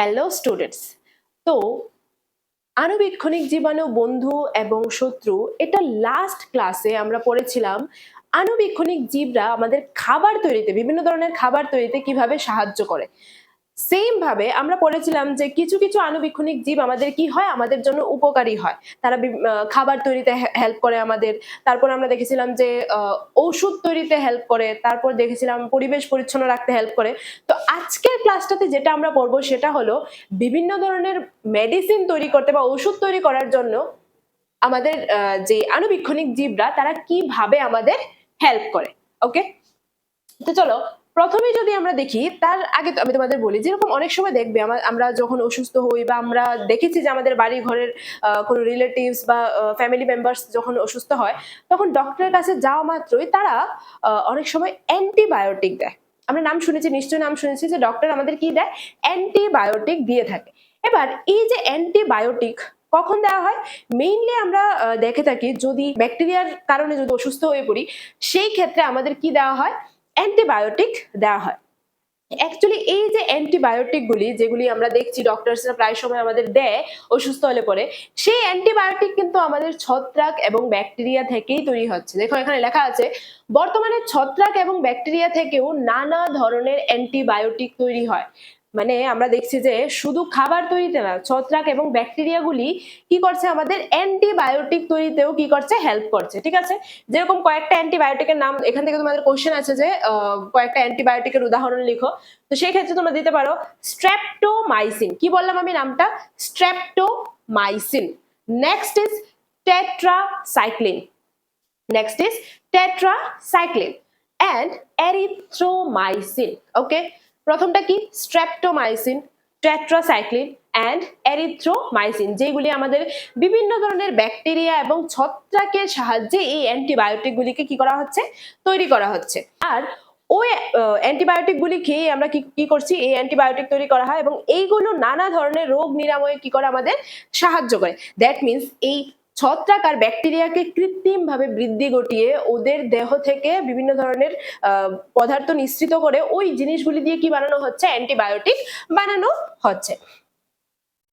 Hello students. তো আণুবীক্ষণিক জীবাণু বন্ধু এবং শত্রু, এটা লাস্ট ক্লাসে আমরা পড়েছিলাম। আণুবীক্ষণিক জীবরা আমাদের খাবার তৈরিতে, বিভিন্ন ধরনের খাবার তৈরিতে কীভাবে সাহায্য করে। সেম ভাবে আমরা পড়েছিলাম যে কিছু কিছু আণুবীক্ষণিক জীব আমাদের কি হয়? আমাদের জন্য উপকারী হয়। তারা খাবার তৈরিতে হেল্প করে আমাদের। তারপর আমরা দেখেছিলাম যে ঔষধ তৈরিতে হেল্প করে। তারপর দেখেছিলাম পরিবেশ পরিচ্ছন্ন রাখতে হেল্প করে। তো আজকের ক্লাসটাতে যেটা আমরা পড়ব সেটা হলো বিভিন্ন ধরনের মেডিসিন তৈরি করতে বা ওষুধ তৈরি করার জন্য আমাদের যে আণুবীক্ষণিক জীবরা তারা কীভাবে আমাদের হেল্প করে। ওকে তো চলো প্রথমে যদি আমরা দেখি, তার আগে আমি তোমাদের বলি, যেরকম অনেক সময় দেখবে আমা- আমরা যখন অসুস্থ হই বা আমরা দেখেছি যে আমাদের বাড়ি ঘরের কোনো রিলেটিভস বা ফ্যামিলি মেম্বার্স যখন অসুস্থ হয়, তখন ডক্টরের কাছে যাওয়া মাত্রই তারা অনেক সময় অ্যান্টিবায়োটিক দেয়। আমরা নাম শুনেছি, নিশ্চয়ই নাম শুনেছি যে ডক্টর আমাদের কি দেয়? অ্যান্টিবায়োটিক দিয়ে থাকে। এবার এই যে অ্যান্টিবায়োটিক কখন দেওয়া হয়? মেইনলি আমরা দেখে থাকি যদি ব্যাকটেরিয়ার কারণে যদি অসুস্থ হয়ে পড়ি, সেই ক্ষেত্রে আমাদের কি দেওয়া হয়? অ্যান্টিবায়োটিক দেওয়া হয়। অ্যাকচুয়ালি এই যে অ্যান্টিবায়োটিকগুলি যেগুলি আমরা দেখছি ডক্টরসরা প্রায় সময় আমাদের দেয় অসুস্থ হলে পরে সেই অ্যান্টিবায়োটিক কিন্তু আমাদের ছত্রাক এবং ব্যাকটেরিয়া থেকেই তৈরি হচ্ছে। দেখো, এখানে লেখা আছে, বর্তমানে ছত্রাক এবং ব্যাকটেরিয়া থেকেও নানা ধরনের অ্যান্টিবায়োটিক তৈরি হয়। মানে আমরা দেখছি যে শুধু খাবার তৈরিতে না, ছত্রাক এবং ব্যাকটেরিয়াগুলি কি করছে আমাদের অ্যান্টিবায়োটিক তৈরিতেও কি করছে হেল্প করছে, ঠিক আছে? যেরকম কয়েকটা অ্যান্টিবায়োটিকের নাম, এখান থেকে তোমাদের কোশ্চেন আছে যে কয়েকটা অ্যান্টিবায়োটিকের উদাহরণ লিখো। তো সেই ক্ষেত্রে তোমরা দিতে পারো স্ট্রেপ্টোমাইসিন কি বললাম আমি নামটা? Streptomycin next is tetracycline next is tetracycline and erythromycin okay প্রথমটা কি? স্ট্রেপ্টোমাইসিন টেট্রাসাইক্লিন অ্যান্ড অ্যারিথ্রোমাইসিন যেগুলি আমাদের বিভিন্ন ধরনের ব্যাকটেরিয়া এবং ছত্রাকের সাহায্যে এই অ্যান্টিবায়োটিকগুলিকে কি করা হচ্ছে? তৈরি করা হচ্ছে। আর ওই অ্যান্টিবায়োটিক গুলি খেয়ে আমরা কি কি করছি? এই অ্যান্টিবায়োটিক তৈরি করা হয় এবং এইগুলো নানা ধরনের রোগ নিরাময়ে কি করে আমাদের সাহায্য করে। দ্যাট মিন্স এই ছত্রাক আর ব্যাকটেরিয়াকে কৃত্রিম ভাবে বৃদ্ধি ঘটিয়ে ওদের দেহ থেকে বিভিন্ন ধরনের পদার্থ নিঃসৃত করে ওই জিনিসগুলি দিয়ে কি বানানো হচ্ছে? অ্যান্টিবায়োটিক বানানো হচ্ছে।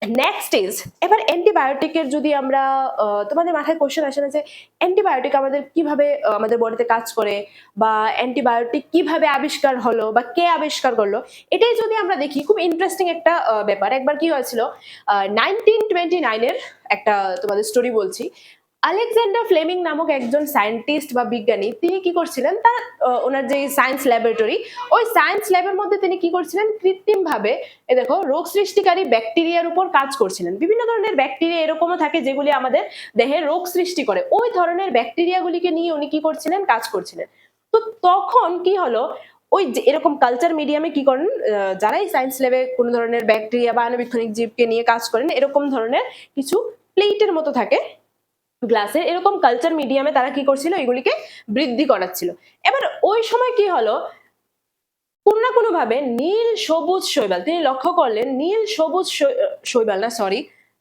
নেক্সট ইজ এবার অ্যান্টিবায়োটিকের যদি আমরা তোমাদের মাথায় কোশ্চেন আসে না যে অ্যান্টিবায়োটিক আমাদের কীভাবে আমাদের বডিতে কাজ করে, বা অ্যান্টিবায়োটিক কীভাবে আবিষ্কার হলো, বা কে আবিষ্কার করল, এটাই যদি আমরা দেখি, খুব ইন্টারেস্টিং একটা ব্যাপার। একবার কি হয়েছিল নাইনটিন টোয়েন্টি নাইনের একটা তোমাদের স্টোরি বলছি। আলেকজান্ডার ফ্লেমিং নামক একজন সায়েন্টিস্ট বা বিজ্ঞানী, তিনি কি করছিলেন? তার ওনার যে সায়েন্স ল্যাবরেটরি, ওই সায়েন্স ল্যাবের মধ্যে তিনি কি করছিলেন? কৃত্রিম ভাবে এ দেখো, রোগ সৃষ্টিকারী ব্যাকটেরিয়ার উপর কাজ করছিলেন। বিভিন্ন ধরনের ব্যাকটেরিয়া এরকমও থাকে যেগুলি আমাদের দেহে রোগ সৃষ্টি করে। ওই ধরনের ব্যাকটেরিয়াগুলিকে নিয়ে উনি কি করছিলেন? কাজ করছিলেন। তো তখন কি হলো? ওই এরকম কালচার মিডিয়ামে কি করেন? যারাই সায়েন্স ল্যাবে কোনো ধরনের ব্যাকটেরিয়া বা আণুবীক্ষণিক জীবকে নিয়ে কাজ করেন, এরকম ধরনের কিছু প্লেটের মতো থাকে। গ্লাসের এরকম কালচার মিডিয়ামে তারা কি করছিল? এগুলিকে বৃদ্ধি করাচ্ছিল। এবার ওই সময় কি হলো? কোনো না কোনোভাবে নীল সবুজ শৈবাল, তিনি লক্ষ্য করলেন নীল সবুজ শৈবাল না সরি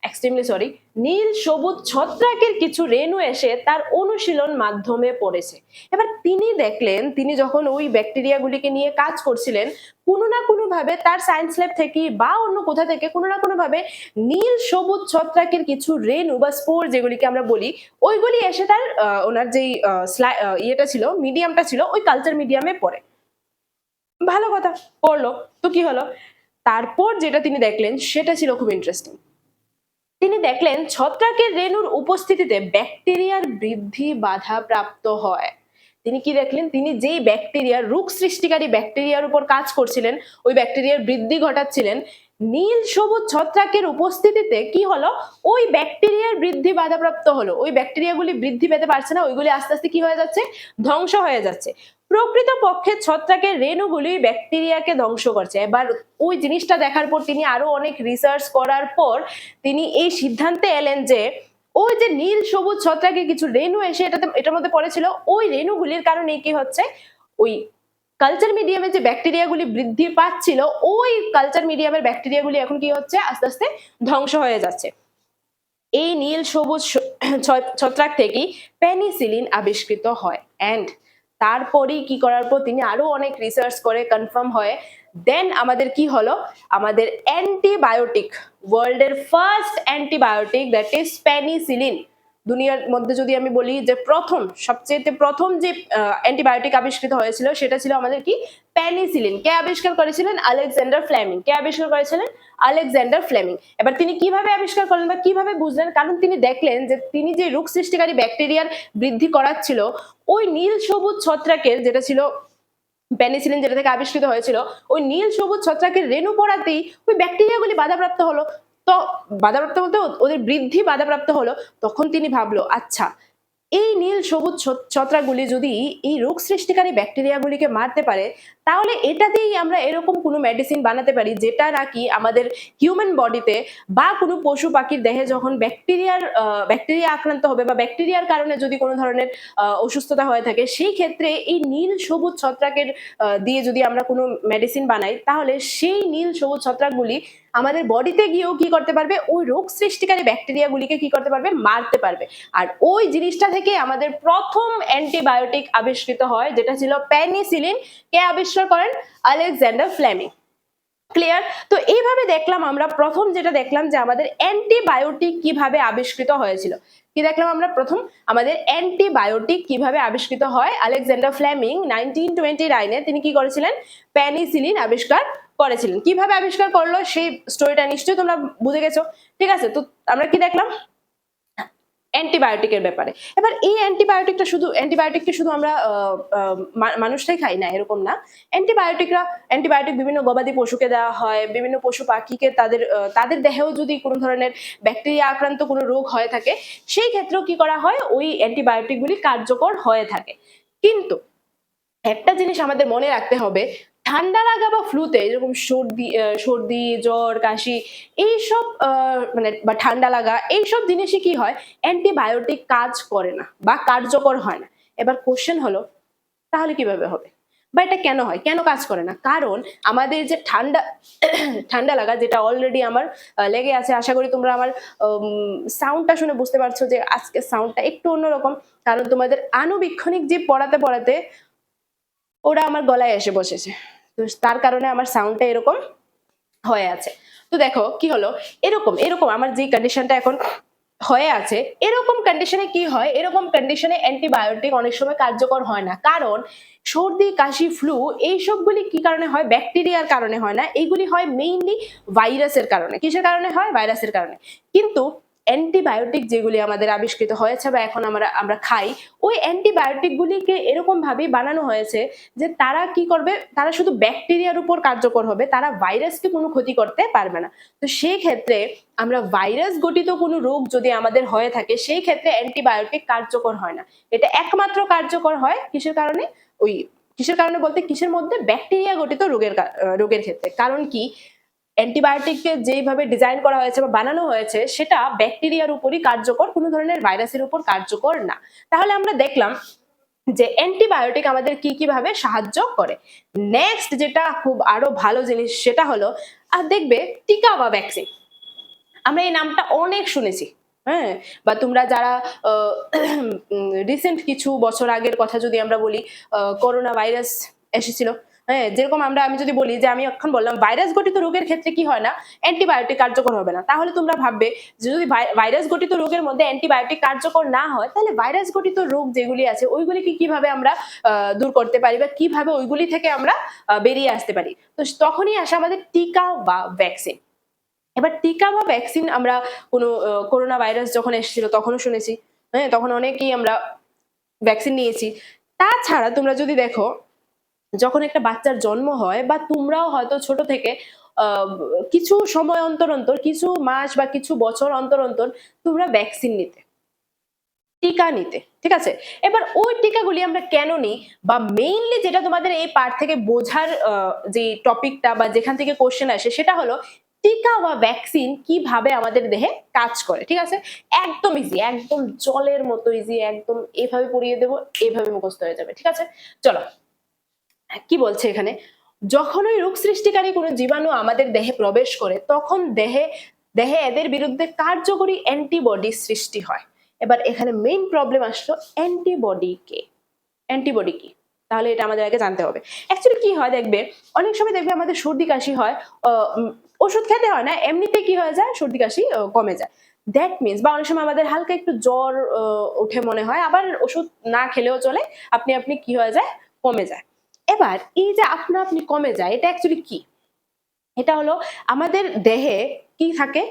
এক্সট্রিমলি সরি নীল সবুজ ছত্রাকের কিছু রেণু এসে তার অনুশীলন মাধ্যমে পড়েছে। এবার তিনি দেখলেন, তিনি যখন ওই ব্যাকটেরিয়াগুলিকে নিয়ে কাজ করছিলেন, কোনো না কোনোভাবে তার সায়েন্স ল্যাব থেকে বা অন্য কোথা থেকে কোনো না কোনোভাবে নীল সবুজ ছত্রাকের কিছু রেণু বা স্পোর যেগুলিকে আমরা বলি, ওইগুলি এসে তার ওনার যেই ইয়েটা ছিল মিডিয়ামটা ছিল, ওই কালচার মিডিয়ামে পড়ে। ভালো কথা, পড়ল। তো কি হলো? তারপর যেটা তিনি দেখলেন, সেটা ছিল খুব ইন্টারেস্টিং তিনি দেখলেন ছত্রাকের রেণুর উপস্থিতিতে ব্যাকটেরিয়ার বৃদ্ধি বাধা প্রাপ্ত হয়। তিনি কি দেখলেন? তিনি যেই ব্যাকটেরিয়ার রোগ সৃষ্টিকারী ব্যাকটেরিয়ার উপর কাজ করছিলেন, ওই ব্যাকটেরিয়ার বৃদ্ধি ঘটাচ্ছিলেন নীল সবুজ ছত্রাকের উপস্থিতিতে কি হলো? ওই ব্যাকটেরিয়ার বৃদ্ধি বাধাপ্রাপ্ত হলো। ওই ব্যাকটেরিয়াগুলি বৃদ্ধি পেতে পারছে না, ওইগুলি আস্তে আস্তে কি হয়ে যাচ্ছে? ধ্বংস হয়ে যাচ্ছে। প্রকৃত পক্ষে ছত্রাকের রেণুগুলি ব্যাকটেরিয়াকে ধ্বংস করছে। এবার ওই জিনিসটা দেখার পর তিনি আরও অনেক রিসার্চ করার পর তিনি এই সিদ্ধান্তে এলেন যে, ওই যে নীল সবুজ ছত্রাকে কিছু রেণু এসে এটাতে, এটার মধ্যে পড়েছিল, ওই রেণুগুলির কারণে কি হচ্ছে? ওই কালচার মিডিয়ামে যে ব্যাকটেরিয়াগুলি বৃদ্ধি পাচ্ছিল, ওই কালচার মিডিয়ামের ব্যাকটেরিয়াগুলি এখন কি হচ্ছে? আস্তে আস্তে ধ্বংস হয়ে যাচ্ছে। এই নীল সবুজ ছত্রাক থেকেই পেনিসিলিন আবিষ্কৃত হয়। অ্যান্ড তারপরেই কি করার পর তিনি আরও অনেক রিসার্চ করে কনফার্ম হয় দেন আমাদের কি হলো? আমাদের অ্যান্টিবায়োটিক ওয়ার্ল্ডের first antibiotic that is penicillin দুনিয়ার মধ্যে যদি আমি বলি যে প্রথম সবচেয়ে প্রথম যে অ্যান্টিবায়োটিক আবিষ্কৃত হয়েছিল সেটা ছিল আমাদের কি? পেনিসিলিন কে আবিষ্কার করেছিলেন? আলেকজান্ডার ফ্ল্যামিং কে আবিষ্কার করেছিলেন? আলেকজান্ডার ফ্ল্যামিং এবার তিনি কীভাবে আবিষ্কার করলেন বা কীভাবে বুঝলেন? কারণ তিনি দেখলেন যে তিনি যে রোগ সৃষ্টিকারী ব্যাকটেরিয়ার বৃদ্ধি করাচ্ছিল, ওই নীল সবুজ ছত্রাকের যেটা ছিল পেনিসিলিন যেটা থেকে আবিষ্কৃত হয়েছিল, ওই নীল সবুজ ছত্রাকের রেণু পড়াতেই ওই ব্যাকটেরিয়াগুলি বাধাপ্রাপ্ত হলো। তো বাধাপ্রাপ্ত বলতে ওদের বৃদ্ধি বাধাপ্রাপ্ত হলো, তখন তিনি ভাবলো আচ্ছা এই নীল সবুজ ছত- ছত্রাকগুলি যদি এই রোগ সৃষ্টিকারী ব্যাকটেরিয়াগুলিকে মারতে পারে তাহলে এটাতেই আমরা এরকম কোনো মেডিসিন বানাতে পারি যেটা নাকি আমাদের হিউম্যান বডিতে বা কোনো পশু পাখির দেহে যখন ব্যাকটেরিয়ার ব্যাকটেরিয়া আক্রান্ত হবে বা ব্যাকটেরিয়ার কারণে যদি কোনো ধরনের অসুস্থতা হয়ে থাকে, সেই ক্ষেত্রে এই নীল সবুজ ছত্রাকের দিয়ে যদি আমরা কোনো মেডিসিন বানাই, তাহলে সেই নীল সবুজ ছত্রাকগুলি আমাদের বডিতে গিয়েও কি করতে পারবে? ওই রোগ সৃষ্টিকারী ব্যাকটেরিয়াগুলিকে কি করতে পারবে? মারতে পারবে। আর ওই জিনিসটা থেকে আমাদের প্রথম অ্যান্টিবায়োটিক আবিষ্কৃত হয়, যেটা ছিল প্যানিসিলিন কে আবিষ্কার করেন আলেকজান্ডার ফ্লেমিং ক্লিয়ার তো এইভাবে দেখলাম আমরা, প্রথম যেটা দেখলাম যে আমাদের অ্যান্টিবায়োটিক কীভাবে আবিষ্কৃত হয়েছিল। কি দেখলাম আমরা প্রথম? আমাদের অ্যান্টিবায়োটিক কীভাবে আবিষ্কৃত হয়? আলেকজান্ডার ফ্লেমিং নাইনটিন টোয়েন্টি নাইনে তিনি কি করেছিলেন? প্যানিসিলিন আবিষ্কার করেছিলেন। কীভাবে আবিষ্কার করল? সেই স্টোরিটা নিশ্চয়ই তোমরা বুঝে গেছো। ঠিক আছে? তো আমরা কি দেখলাম? অ্যান্টিবায়োটিকের ব্যাপারে। এবার এই অ্যান্টিবায়োটিকটা শুধু অ্যান্টিবায়োটিককে শুধু আমরা মানুষটাই খাই না, এরকম না। অ্যান্টিবায়োটিকরা অ্যান্টিবায়োটিক বিভিন্ন গবাদি পশুকে দেওয়া হয়, বিভিন্ন পশু পাখিকে তাদের তাদের দেহেও যদি কোনো ধরনের ব্যাকটেরিয়া আক্রান্ত কোনো রোগ হয়ে থাকে, সেই ক্ষেত্রেও কি করা হয়? ওই অ্যান্টিবায়োটিকগুলি কার্যকর হয়ে থাকে। কিন্তু একটা জিনিস আমাদের মনে রাখতে হবে ঠান্ডা লাগা বা ফ্লুতে যেরকম সর্দি সর্দি, জ্বর, কাশি, এইসব মানে বা ঠান্ডা লাগা, এইসব জিনিসই কি হয়? অ্যান্টিবায়োটিক কাজ করে না বা কার্যকর হয় না। এবার কোশ্চেন হলো, তাহলে কীভাবে হবে? বা এটা কেন হয়? কেন কাজ করে না? কারণ আমাদের যে ঠান্ডা ঠান্ডা লাগা, যেটা অলরেডি আমার লেগে আছে, আশা করি তোমরা আমার সাউন্ডটা শুনে বুঝতে পারছ যে আজকে সাউন্ডটা একটু অন্যরকম। কারণ তোমাদের আনুবীক্ষণিক যে পড়াতে পড়াতে, ওরা আমার গলায় এসে বসেছে। তো তার কারণে আমার সাউন্ডটা এরকম হয়ে আছে। তো দেখো, কি হলো? এরকম এরকম আমার যে কন্ডিশনটা এখন হয়ে আছে, এরকম কন্ডিশনে কি হয়? এরকম কন্ডিশনে অ্যান্টিবায়োটিক অনেক সময় কার্যকর হয় না। কারণ সর্দি, কাশি ফ্লু এইসবগুলি কি কারণে হয়? ব্যাকটেরিয়ার কারণে হয় না। এইগুলি হয় মেইনলি ভাইরাসের কারণে। কিসের কারণে হয়? ভাইরাসের কারণে। কিন্তু অ্যান্টিবায়োটিক যেগুলি আমাদের আবিষ্কৃত হয়েছে বা এখন আমরা আমরা খাই, ওই অ্যান্টিবায়োটিকগুলিকে এরকম ভাবে বানানো হয়েছে যে তারা কি করবে, তারা শুধু ব্যাকটেরিয়ার উপর কার্যকর হবে, তারা ভাইরাসকে কোনো ক্ষতি করতে পারবে না। তো সেই ক্ষেত্রে আমরা ভাইরাস গঠিত কোনো রোগ যদি আমাদের হয়ে থাকে সেই ক্ষেত্রে অ্যান্টিবায়োটিক কার্যকর হয় না। এটা একমাত্র কার্যকর হয় কিসের কারণে? ওই কিসের কারণে বলতে কিসের মধ্যে ব্যাকটেরিয়া গঠিত রোগের রোগের ক্ষেত্রে। কারণ কি? অ্যান্টিবায়োটিককে যেইভাবে ডিজাইন করা হয়েছে বা বানানো হয়েছে, সেটা ব্যাকটেরিয়ার উপরই কার্যকর, কোনো ধরনের ভাইরাসের উপর কার্যকর না। তাহলে আমরা দেখলাম যে অ্যান্টিবায়োটিক আমাদের কি কি ভাবে সাহায্য করে। নেক্সট যেটা খুব আরও ভালো জিনিস, সেটা হলো, আর দেখবে টিকা বা ভ্যাকসিন আমরা এই নামটা অনেক শুনেছি হ্যাঁ? বা তোমরা যারা রিসেন্ট কিছু বছর আগের কথা যদি আমরা বলি করোনা ভাইরাস এসেছিল হ্যাঁ যেরকম আমরা, আমি যদি বলি যে, আমি এখন বললাম ভাইরাস গঠিত রোগের ক্ষেত্রে কি হয় না? অ্যান্টিবায়োটিক কার্যকর হবে না। তাহলে তোমরা ভাববে যে, যদি ভাই- ভাইরাস গঠিত রোগের মধ্যে অ্যান্টিবায়োটিক কার্যকর না হয়, তাহলে ভাইরাস গঠিত রোগ যেগুলি আছে, ওইগুলিকে কীভাবে আমরা দূর করতে পারি বা কীভাবে ওইগুলি থেকে আমরা বেরিয়ে আসতে পারি? তো তখনই আসে আমাদের টিকা বা ভ্যাকসিন এবার টিকা বা ভ্যাকসিন আমরা কোনো করোনা ভাইরাস যখন এসেছিল, তখনও শুনেছি। হ্যাঁ তখন অনেকেই আমরা ভ্যাকসিন নিয়েছি। তাছাড়া তোমরা যদি দেখো যখন একটা বাচ্চার জন্ম হয় বা তোমরাও হয়তো ছোট থেকে কিছু সময় অন্তর অন্তর, কিছু মাস বা কিছু বছর অন্তর অন্তর তোমরা ভ্যাকসিন নিতে, টিকা নিতে, ঠিক আছে? এবার ওই টিকাগুলি আমরা কেন নিই বা মেইনলি যেটা তোমাদের এই পার্ট থেকে বোঝার যে টপিকটা বা যেখান থেকে কোশ্চেন আসে সেটা হলো টিকা বা ভ্যাকসিন কীভাবে আমাদের দেহে কাজ করে, ঠিক আছে? একদম ইজি একদম জলের মতো ইজি একদম এভাবে পড়িয়ে দেবো, এভাবে মুখস্থ হয়ে যাবে, ঠিক আছে? চলো। কি বলছে এখানে? যখন ওই রোগ সৃষ্টিকারী কোনো জীবাণু আমাদের দেহে প্রবেশ করে, তখন দেহে দেহে এদের বিরুদ্ধে কার্যকরী অ্যান্টিবডি সৃষ্টি হয়। এবার এখানে মেইন প্রবলেম আসলো অ্যান্টিবডি কে? অ্যান্টিবডি কি? তাহলে এটা আমাদের আগে জানতে হবে। অ্যাকচুয়ালি কি হয় দেখবে? অনেক সময় দেখবে আমাদের সর্দি কাশি হয় ওষুধ খেতে হয় না, এমনিতে কি হয়ে যায়? সর্দি কাশি কমে যায়। দ্যাট মিনস বা অনেক সময় আমাদের হালকা একটু জ্বর ওঠে মনে হয়, আবার ওষুধ না খেলেও চলে, আপনি আপনি কি হয়ে যায়? কমে যায়। এবার এই যে আপনা আপনি কমে যায় এটা অ্যাকচুয়ালি কি? এটা হলো আমাদের দেহে কি থাকে?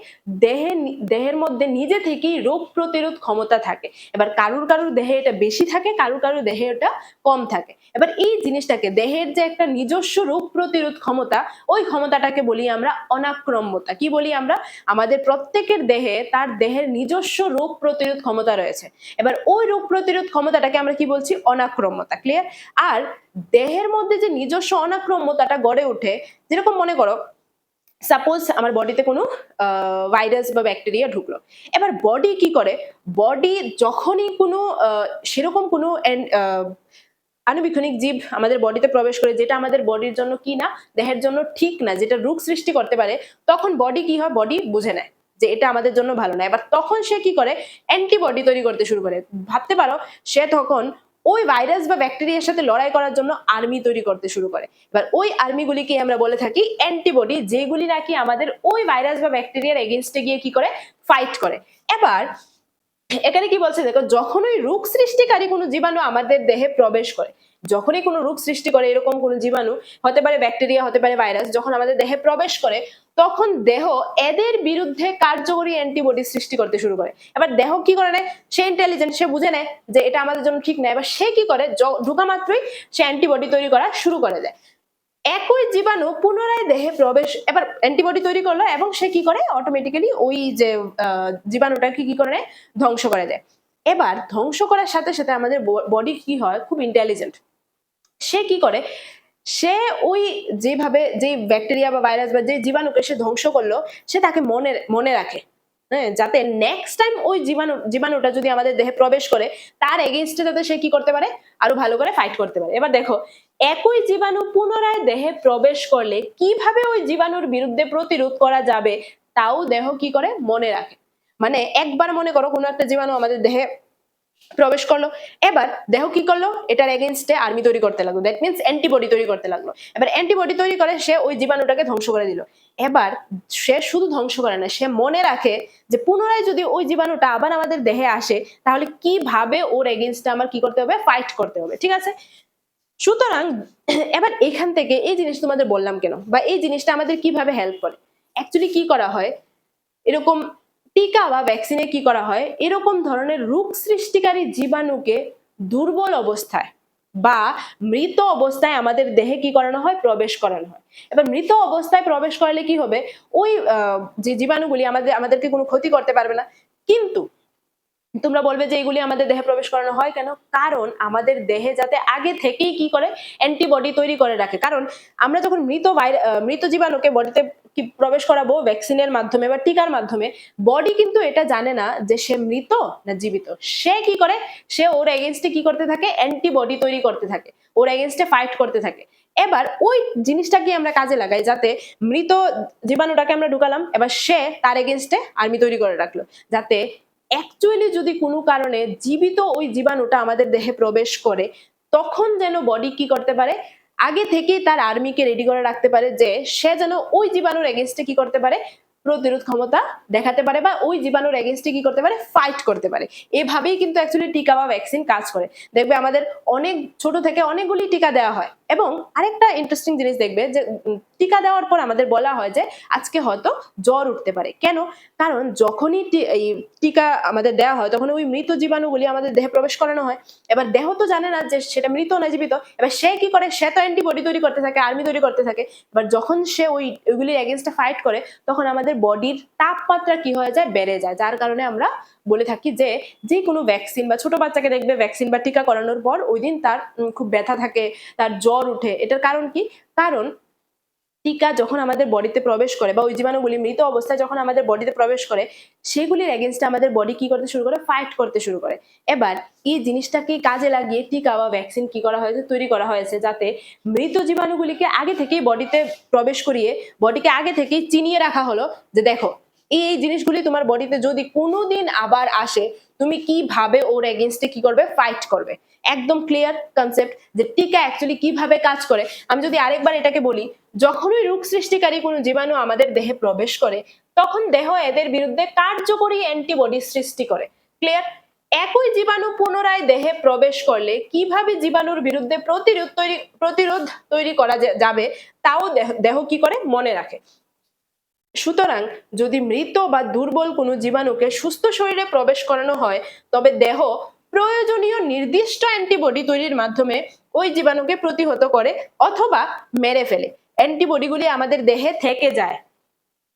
দেহে দেহের মধ্যে নিজে থেকেই রোগ প্রতিরোধ ক্ষমতা থাকে। এবার কারুর কারুর দেহে এটা বেশি থাকে, কারুর কারুর দেহে এটা কম থাকে। এবার এই জিনিসটাকে, দেহের যে একটা নিজস্ব রোগ প্রতিরোধ ক্ষমতা, ওই ক্ষমতাটাকে বলি আমরা অনাক্রম্যতা। কি বলি আমরা? আমাদের প্রত্যেকের দেহে তার দেহের নিজস্ব রোগ প্রতিরোধ ক্ষমতা রয়েছে। এবার ওই রোগ প্রতিরোধ ক্ষমতাটাকে আমরা কি বলছি? অনাক্রম্যতা ক্লিয়ার আর দেহের মধ্যে যে নিজস্ব অনাক্রম্যতাটা গড়ে ওঠে, যেরকম মনে করো সাপোজ আমার বডিতে কোনো ভাইরাস বা ব্যাকটেরিয়া ঢুকলো। এবার বডি কি করে? বডি যখনই কোনো সেরকম কোনো আণুবীক্ষণিক জীব আমাদের বডিতে প্রবেশ করে, যেটা আমাদের বডির জন্য কি না, দেহের জন্য ঠিক না, যেটা রোগ সৃষ্টি করতে পারে, তখন বডি কি হয়? বডি বুঝে নেয় যে এটা আমাদের জন্য ভালো না। এবার তখন সে কি করে? অ্যান্টিবডি তৈরি করতে শুরু করে। ভাবতে পারো, সে তখন ওই ভাইরাস বা ব্যাকটেরিয়ার সাথে লড়াই করার জন্য আর্মি তৈরি করতে শুরু করে। এবার ওই আর্মিগুলিকে আমরা বলে থাকি অ্যান্টিবডি যেগুলি নাকি আমাদের ওই ভাইরাস বা ব্যাকটেরিয়ার এগেনস্টে গিয়ে কি করে? ফাইট করে। এবার, এখানে কি বলছে দেখো, যখন ওই রোগ সৃষ্টিকারী কোনো জীবাণু আমাদের দেহে প্রবেশ করে যখনই কোনো রোগ সৃষ্টি করে এরকম কোনো জীবাণু, হতে পারে ব্যাকটেরিয়া হতে পারে ভাইরাস যখন আমাদের দেহে প্রবেশ করে, তখন দেহ এদের বিরুদ্ধে কার্যকরী অ্যান্টিবডি সৃষ্টি করতে শুরু করে। এবার দেহ কি করে নেয়? সে ইন্টেলিজেন্ট সে বুঝে নেয় যে এটা আমাদের জন্য ঠিক না। এবার সে কি করে? ঢোকা মাত্রই সে অ্যান্টিবডি তৈরি করা শুরু করে দেয়। একই জীবাণু পুনরায় দেহে প্রবেশ, এবার অ্যান্টিবডি তৈরি করল এবং সে কি করে? অটোমেটিক্যালি ওই যে জীবাণুটাকে কি করে? ধ্বংস করে দেয়। এবার ধ্বংস করার সাথে সাথে আমাদের বডি কি হয়? খুব ইন্টেলিজেন্ট সে কি করে? সে ওই যেভাবে যে ব্যাকটেরিয়া বা ভাইরাস বা যে জীবাণুকে সে ধ্বংস করল, সে তাকে মনে মনে রাখে। হ্যাঁ যাতে নেক্সট টাইম ওই জীবাণু, জীবাণুটা যদি আমাদের দেহে প্রবেশ করে, তার এগেনস্টে যাতে সে কি করতে পারে? আরও ভালো করে ফাইট করতে পারে। এবার দেখো, একই জীবাণু পুনরায় দেহে প্রবেশ করলে কীভাবে ওই জীবাণুর বিরুদ্ধে প্রতিরোধ করা যাবে, তাও দেহ কি করে? মনে রাখে। মানে একবার মনে করো, কোনো একটা জীবাণু আমাদের দেহে প্রবেশ করল। এবার দেহ কি করল? এটার এগেনস্টে আর্মি তৈরি করতে লাগল। দ্যাট মিনস অ্যান্টিবডি তৈরি করতে লাগল। এবার অ্যান্টিবডি তৈরি করে, সে ওই জীবাণুটাকে ধ্বংস করে দিল। এবার সে শুধু ধ্বংস করে না, সে মনে রাখে যে পুনরায় যদি ওই জীবাণুটা আবার আমাদের দেহে আসে, তাহলে কীভাবে ওর এগেনস্টে আমার কি করতে হবে? ফাইট করতে হবে। ঠিক আছে? সুতরাং এবার এখান থেকে এই জিনিস তোমাদের বললাম কেন? বা এই জিনিসটা আমাদের কীভাবে হেল্প করে? অ্যাকচুয়ালি কি করা হয়? এরকম টিকা বা ভ্যাকসিনে কি করা হয়? এরকম ধরনের রোগ সৃষ্টিকারী জীবাণুকে দুর্বল অবস্থায় বা মৃত অবস্থায় আমাদের দেহে কি করানো হয়? প্রবেশ করানো হয়। এবার মৃত অবস্থায় প্রবেশ করলে কি হবে? ওই যে জীবাণুগুলি আমাদের, আমাদেরকে কোনো ক্ষতি করতে পারবে না। কিন্তু তোমরা বলবে যে এগুলি আমাদের দেহে প্রবেশ করানো হয় কেন? কারণ আমাদের দেহে যাতে আগে থেকেই কি করে? অ্যান্টিবডি তৈরি করে রাখে। কারণ আমরা যখন মৃত মৃত জীবাণুকে বডিতে প্রবেশ করাবো ভ্যাকসিনের মাধ্যমে বা টিকার মাধ্যমে বডি কিন্তু এটা জানে না যে সে মৃত না জীবিত। সে কি করে? সে ওর এগেনস্টে কি করতে থাকে? অ্যান্টিবডি তৈরি করতে থাকে। ওর এগেনস্টে ফাইট করতে থাকে। এবার ওই জিনিসটাকে আমরা কাজে লাগাই যাতে মৃত জীবাণুটাকে আমরা ঢুকালাম, এবার সে তার এগেনস্টে আর্মি তৈরি করে রাখল। যাতে অ্যাকচুয়ালি যদি কোনো কারণে জীবিত ওই জীবাণুটা আমাদের দেহে প্রবেশ করে, তখন যেন বডি কি করতে পারে? আগে থেকেই তার আর্মিকে রেডি করে রাখতে পারে যে সে যেন ওই জীবাণুর এগেনস্টে কি করতে পারে, প্রতিরোধ ক্ষমতা দেখাতে পারে বা ওই জীবাণুর এগেনস্টে কি করতে পারে ফাইট করতে পারে। এভাবেই কিন্তু অ্যাকচুয়ালি টিকা বা ভ্যাকসিন কাজ করে। দেখবে আমাদের অনেক, ছোট থেকে অনেকগুলি টিকা দেওয়া হয়। এবং আরেকটা ইন্টারেস্টিং জিনিস দেখবে যে টিকা দেওয়ার পর আমাদের বলা হয় যে, আজকে হয়তো জ্বর উঠতে পারে। কেন? কারণ যখনই এই টিকা আমাদের দেওয়া হয়, তখন ওই মৃত জীবাণুগুলি আমাদের দেহে প্রবেশ করানো হয়। এবার দেহ তো জানে না যে সেটা মৃত না জীবিত। এবার সে কি করে? সে তো অ্যান্টিবডি তৈরি করতে থাকে আর্মি তৈরি করতে থাকে। এবার যখন সে ওই ওইগুলির এগেনস্টে ফাইট করে, তখন আমাদের বডির তাপমাত্রা কি হয়ে যায়? বেড়ে যায়। যার কারণে আমরা বলে থাকি যে যে কোনো ভ্যাকসিন বা ছোট বাচ্চাকে দেখবে ভ্যাকসিন বা টিকা করানোর পর ওই দিন তার খুব ব্যথা থাকে, তার জ্বর উঠে এটার কারণ কি? কারণ টিকা যখন আমাদের বডিতে প্রবেশ করে বা ওই জীবাণুগুলি মৃত অবস্থায় যখন আমাদের বডিতে প্রবেশ করে, সেগুলির এগেনস্টে আমাদের বডি কি করতে শুরু করে? ফাইট করতে শুরু করে। এবার এই জিনিসটাকে কাজে লাগিয়ে টিকা বা ভ্যাকসিন কি করা হয়েছে, তৈরি করা হয়েছে যাতে মৃত জীবাণুগুলিকে আগে থেকেই বডিতে প্রবেশ করিয়ে বডিকে আগে থেকেই চিনিয়ে রাখা হলো যে দেখো এই জিনিসগুলি তোমার বডিতে যদি কোনোদিন আবার আসে, তুমি কীভাবে ওর এগেনস্টে কি করবে? ফাইট করবে। একদম ক্লিয়ার কনসেপ্ট যে টিকা অ্যাকচুয়ালি কীভাবে কাজ করে। আমি যদি আরেকবার এটাকে বলি, যখনই রোগ সৃষ্টিকারী কোনো জীবাণু আমাদের দেহে প্রবেশ করে, তখন দেহ এদের বিরুদ্ধে কার্যকরী অ্যান্টিবডি সৃষ্টি করে। ক্লিয়ার একই জীবাণু পুনরায় দেহে প্রবেশ করলে কীভাবে জীবাণুর বিরুদ্ধে প্রতিরোধ তৈরি প্রতিরোধ তৈরি করা যাবে, তাও দেহ কি করে? মনে রাখে। সুতরাং যদি মৃত বা দুর্বল কোনো জীবাণুকে সুস্থ শরীরে প্রবেশ করানো হয়, তবে দেহ প্রয়োজনীয় নির্দিষ্ট অ্যান্টিবডি তৈরির মাধ্যমে ওই জীবাণুকে প্রতিহত করে অথবা মেরে ফেলে। অ্যান্টিবডিগুলি আমাদের দেহে থেকে যায়।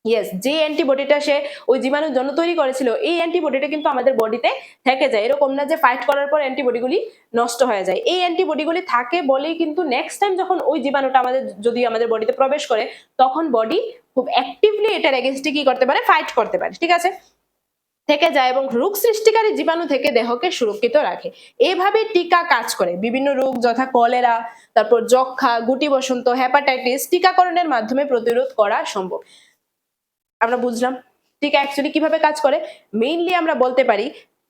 ইয়েস যে অ্যান্টিবডিটা সে ওই জীবাণুর জন্য তৈরি করেছিল, এই অ্যান্টিবডিটা কিন্তু আমাদের বডিতে থেকে যায়। এরকম না যে ফাইট করার পর অ্যান্টিবডিগুলি নষ্ট হয়ে যায়। এই অ্যান্টিবডিগুলি থাকে বলেই কিন্তু নেক্সট টাইম যখন ওই জীবাণুটা আমাদের, যদি আমাদের বডিতে প্রবেশ করে, তখন বডি খুব অ্যাক্টিভলি এটার এগেনস্টে কি করতে পারে? ফাইট করতে পারে, ঠিক আছে? থেকে যায় এবং রোগ সৃষ্টিকারী জীবাণু থেকে দেহকে সুরক্ষিত রাখে। এভাবে টিকা কাজ করে। বিভিন্ন রোগ যথা কলেরা, তারপর যক্ষা গুটি বসন্ত হ্যাপাটাইটিস টিকাকরণের মাধ্যমে প্রতিরোধ করা সম্ভব। আমরা বুঝলাম। টিকা অ্যাকচুয়ালি কীভাবে কাজ করে? মেইনলি আমরা বলতে পারি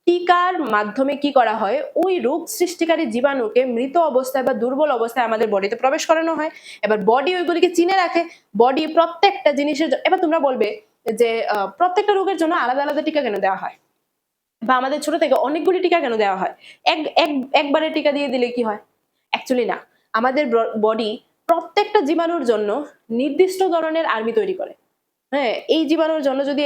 টিকার মাধ্যমে কি করা হয়? ওই রোগ সৃষ্টিকারী জীবাণুকে মৃত অবস্থায় বা দুর্বল অবস্থায় আমাদের বডিতে প্রবেশ করানো হয়। এবার বডি ওইগুলিকে চিনে রাখে। বডি প্রত্যেকটা জিনিসের এবার তোমরা বলবে যে প্রত্যেকটা রোগের জন্য আলাদা আলাদা টিকা কেন দেওয়া হয়? বা আমাদের ছোট থেকে অনেকগুলি টিকা কেন দেওয়া হয়? এক এক, একবারে টিকা দিয়ে দিলে কি হয়? অ্যাকচুয়ালি না। আমাদের বডি প্রত্যেকটা জীবাণুর জন্য নির্দিষ্ট ধরনের আর্মি তৈরি করে। হ্যাঁ এই জীবাণুর জন্য যদি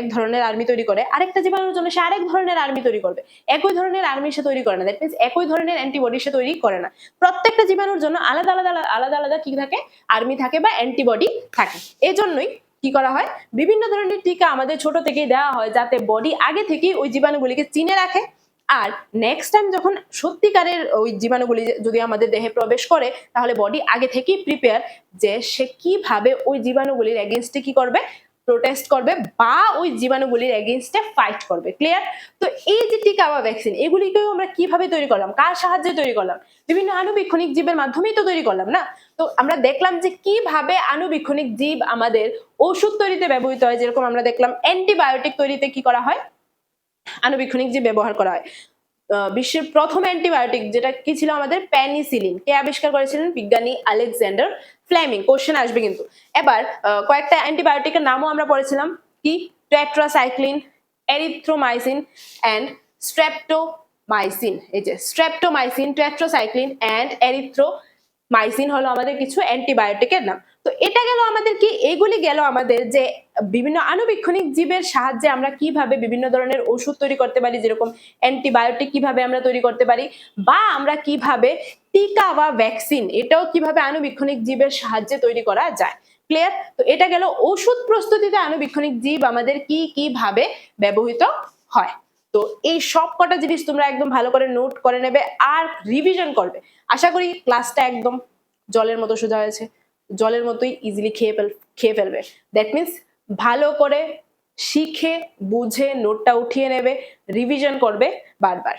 এক ধরনের আর্মি তৈরি করে, আরেকটা জীবাণুর জন্য সে আরেক ধরনের আর্মি তৈরি করবে। একই ধরনের আর্মি সে তৈরি করে না। দ্যাট মিনস একই ধরনের অ্যান্টিবডি সে তৈরি করে না। প্রত্যেকটা জীবাণুর জন্য আলাদা আলাদা আলাদা আলাদা কি থাকে? আর্মি থাকে বা অ্যান্টিবডি থাকে। এই জন্যই কি করা হয়? বিভিন্ন ধরনের টিকা আমাদের ছোট থেকেই দেওয়া হয় যাতে বডি আগে থেকেই ওই জীবাণুগুলিকে চিনে রাখে। আর নেক্সট টাইম যখন সত্যিকারের ওই জীবাণুগুলি যদি আমাদের দেহে প্রবেশ করে, তাহলে বডি আগে থেকেই প্রিপেয়ার যে সে কীভাবে ওই জীবাণুগুলির এগেনস্টে কি করবে? প্রোটেস্ট করবে বা ওই জীবাণুগুলির এগেনস্টে ফাইট করবে। ক্লিয়ার তো এই যে টিকা বা ভ্যাকসিন এগুলিকেও আমরা কীভাবে তৈরি করলাম? কার সাহায্যে তৈরি করলাম? বিভিন্ন আনুবীক্ষণিক জীবের মাধ্যমেই তো তৈরি করলাম না? তো আমরা দেখলাম যে কীভাবে আনুবীক্ষণিক জীব আমাদের ওষুধ তৈরিতে ব্যবহৃত হয়, যেরকম আমরা দেখলাম অ্যান্টিবায়োটিক তৈরিতে কি করা হয়? আণুবীক্ষণিক যে ব্যবহার করা হয়। বিশ্বের প্রথম অ্যান্টিবায়োটিক যেটা কি ছিল আমাদের? প্যানিসিলিন কে আবিষ্কার করেছিলেন? বিজ্ঞানী আলেকজান্ডার ফ্লেমিং কোশ্চেন আসবে কিন্তু। এবার কয়েকটা অ্যান্টিবায়োটিকের নামও আমরা পড়েছিলাম। কি? টেট্রাসাইক্লিন, এরিথ্রোমাইসিন অ্যান্ড স্ট্রেপ্টোমাইসিন এই যে স্ট্রেপ্টোমাইসিন টেট্রাসাইক্লিন অ্যান্ড এরিথ্রোমাইসিন হলো আমাদের কিছু অ্যান্টিবায়োটিকের নাম। তো এটা গেল আমাদের কি? এগুলি গেল আমাদের যে বিভিন্ন আণুবীক্ষণিক জীবের সাহায্যে আমরা কীভাবে বিভিন্ন ধরনের ওষুধ তৈরি করতে পারি, যেরকম অ্যান্টিবায়োটিক কীভাবে আমরা তৈরি করতে পারি, বা আমরা কীভাবে টিকা বা ভ্যাকসিন এটাও কীভাবে আণুবীক্ষণিক জীবের সাহায্যে তৈরি করা যায়। ক্লিয়ার তো এটা গেল ওষুধ প্রস্তুতিতে আণুবীক্ষণিক জীব আমাদের কি কীভাবে ব্যবহৃত হয়। তো এই সব কটা জিনিস তোমরা একদম ভালো করে নোট করে নেবে আর রিভিশন করবে। আশা করি ক্লাসটা একদম জলের মতো সোজা হয়েছে। জলের মতোই ইজিলি খেয়ে ফেল, খেয়ে ফেলবে। দ্যাট মিনস ভালো করে শিখে বুঝে নোটটা উঠিয়ে নেবে রিভিশন করবে বারবার।